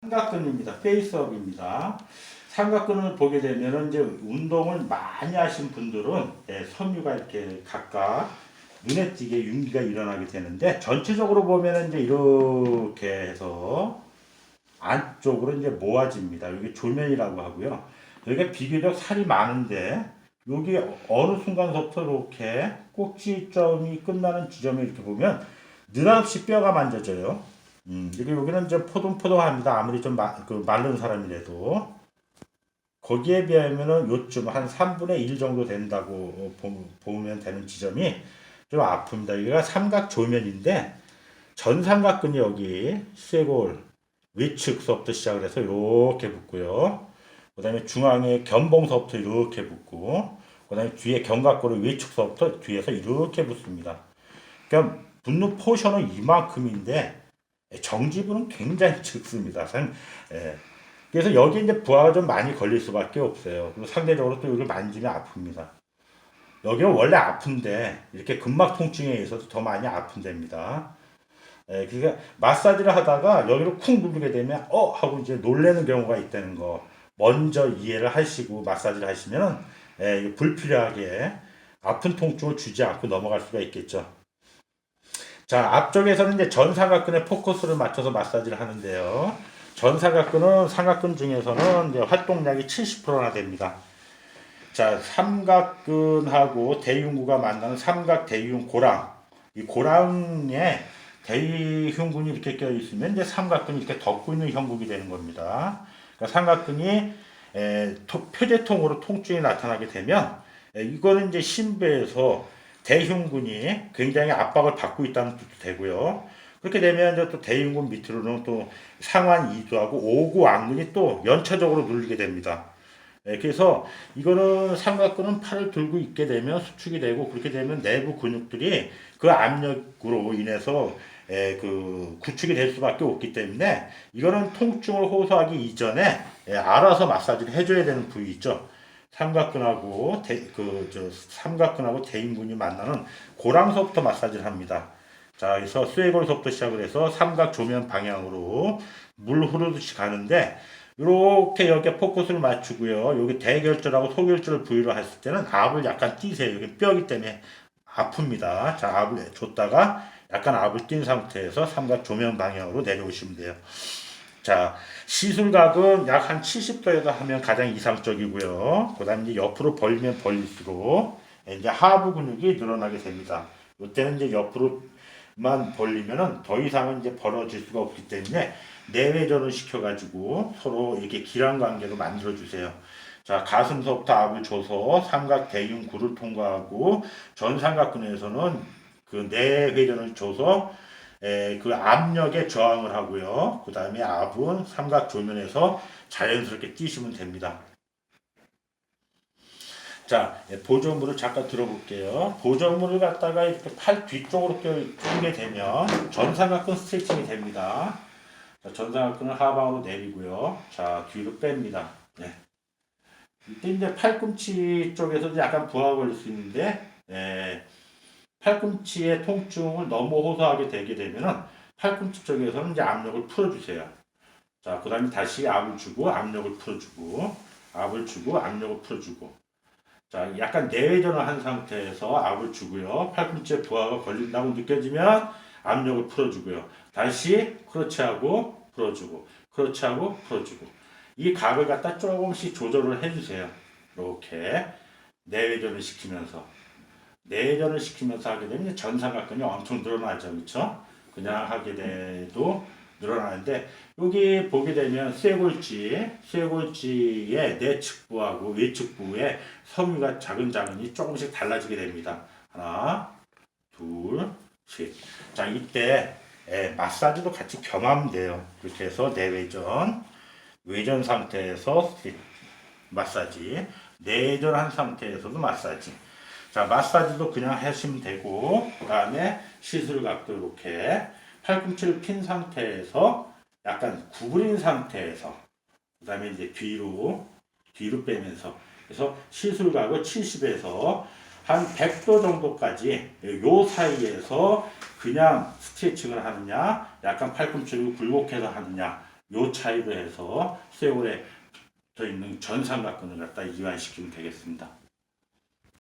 삼각근입니다. 페이스업입니다. 삼각근을 보게 되면 이제 운동을 많이 하신 분들은 예, 섬유가 이렇게 각각 눈에 띄게 윤기가 일어나게 되는데 전체적으로 보면 이제 이렇게 해서 안쪽으로 이제 모아집니다. 여기 조면이라고 하고요. 여기가 비교적 살이 많은데 여기 어느 순간부터 이렇게 꼭지점이 끝나는 지점에 이렇게 보면 느닷없이 뼈가 만져져요. 음, 여기는 좀 포동포동합니다. 아무리 좀 마, 그 마른 사람이라도 거기에 비하면은 요쯤 한 3분의 1 정도 된다고 보, 보면 되는 지점이 좀 아픕니다. 여기가 삼각 조면인데 전삼각근이 여기 쇄골 위측서부터 시작을 해서 이렇게 붙고요. 그 다음에 중앙에 견봉서부터 이렇게 붙고 그 다음에 뒤에 견갑골의 위측서부터 뒤에서 이렇게 붙습니다. 그러니까 붙는 포션은 이만큼인데 정지부는 굉장히 적습니다. 상- 예. 그래서 여기 이제 부하가 좀 많이 걸릴 수밖에 없어요. 그리고 상대적으로 또 여기를 만지면 아픕니다. 여기는 원래 아픈데 이렇게 근막 통증에 있어서 더 많이 아픈 데입니다. 예, 그러니까 마사지를 하다가 여기를 쿵 누르게 되면 어 하고 이제 놀라는 경우가 있다는 거 먼저 이해를 하시고 마사지를 하시면 예, 불필요하게 아픈 통증을 주지 않고 넘어갈 수가 있겠죠. 자, 앞쪽에서는 이제 전사각근에 포커스를 맞춰서 마사지를 하는데요. 전사각근은 삼각근 중에서는 이제 활동량이 70%나 됩니다. 자, 삼각근하고 대흉구가 만나는 삼각 대흉 고랑. 이 고랑에 대흉근이 이렇게 껴 있으면 이제 삼각근이 이렇게 덮고 있는 형국이 되는 겁니다. 그러니까 삼각근이 에, 토- 표재통으로 통증이 나타나게 되면 에, 이거는 이제 신부에서 대흉근이 굉장히 압박을 받고 있다는 뜻도 되고요. 그렇게 되면 이제 또 대흉근 밑으로는 또 상완 이두하고 오구 안근이 또 연차적으로 눌리게 됩니다. 예, 그래서 이거는 삼각근은 팔을 들고 있게 되면 수축이 되고 그렇게 되면 내부 근육들이 그 압력으로 인해서 예, 그 구축이 될 수밖에 없기 때문에 이거는 통증을 호소하기 이전에 예, 알아서 마사지를 해줘야 되는 부위 있죠. 삼각근하고 대, 그저 삼각근하고 대인근이 만나는 고랑서부터 마사지를 합니다. 자, 그래서 쇠골서부터 시작을 해서 삼각 조면 방향으로 물 흐르듯이 가는데 이렇게 여기 포커스를 맞추고요. 여기 대결절하고 소결절 부위로 했을 때는 압을 약간 띄세요. 여기 뼈기 때문에 아픕니다. 자, 압을 줬다가 약간 압을 띈 상태에서 삼각 조면 방향으로 내려오시면 돼요. 자, 시술각은 약 한 70도에서 하면 가장 이상적이고요. 그 다음에 이제 옆으로 벌리면 벌릴수록 이제 하부 근육이 늘어나게 됩니다. 이때는 이제 옆으로만 벌리면은 더 이상은 이제 벌어질 수가 없기 때문에 내외전을 시켜가지고 서로 이렇게 기란 관계로 만들어주세요. 자, 가슴서부터 압을 줘서 삼각 대흉 구를 통과하고 전삼각근에서는 그 내회전을 줘서 에, 그 압력에 저항을 하고요. 그 다음에 압은 삼각 조면에서 자연스럽게 뛰시면 됩니다. 자, 예, 보조물을 잠깐 들어볼게요. 보조물을 갖다가 이렇게 팔 뒤쪽으로 끼게 되면 전삼각근 스트레칭이 됩니다. 자, 전삼각근을 하방으로 내리고요. 자, 뒤로 뺍니다. 네. 이때 이제 팔꿈치 쪽에서 약간 부하가 걸릴 수 있는데, 예, 팔꿈치의 통증을 너무 호소하게 되게 되면은 팔꿈치 쪽에서는 이제 압력을 풀어주세요. 자, 그 다음에 다시 압을 주고 압력을 풀어주고 압을 주고 압력을 풀어주고 자, 약간 내외전을 한 상태에서 압을 주고요. 팔꿈치에 부하가 걸린다고 느껴지면 압력을 풀어주고요. 다시 그렇지 하고 풀어주고 그렇지 하고 풀어주고 이 각을 갖다 조금씩 조절을 해주세요. 이렇게 내외전을 시키면서 내전을 시키면서 하게 되면 전사각근이 엄청 늘어나죠. 그렇죠? 그냥 하게 돼도 늘어나는데 여기 보게 되면 쇄골지, 쇄골지의 내측부하고 외측부의 섬유가 작은 작은이 조금씩 달라지게 됩니다. 하나, 둘, 셋. 자, 이때 예, 마사지도 같이 겸하면 돼요. 그렇게 해서 내외전, 외전 상태에서 셋. 마사지, 내전한 상태에서도 마사지. 자, 마사지도 그냥 하시면 되고, 그 다음에 시술 각도 이렇게 팔꿈치를 핀 상태에서 약간 구부린 상태에서, 그 다음에 이제 뒤로, 뒤로 빼면서, 그래서 시술각을 70에서 한 100도 정도까지 요 사이에서 그냥 스트레칭을 하느냐, 약간 팔꿈치를 굴곡해서 하느냐, 요 차이로 해서 쇠골에 더 있는 전삼각근을 갖다 이완시키면 되겠습니다.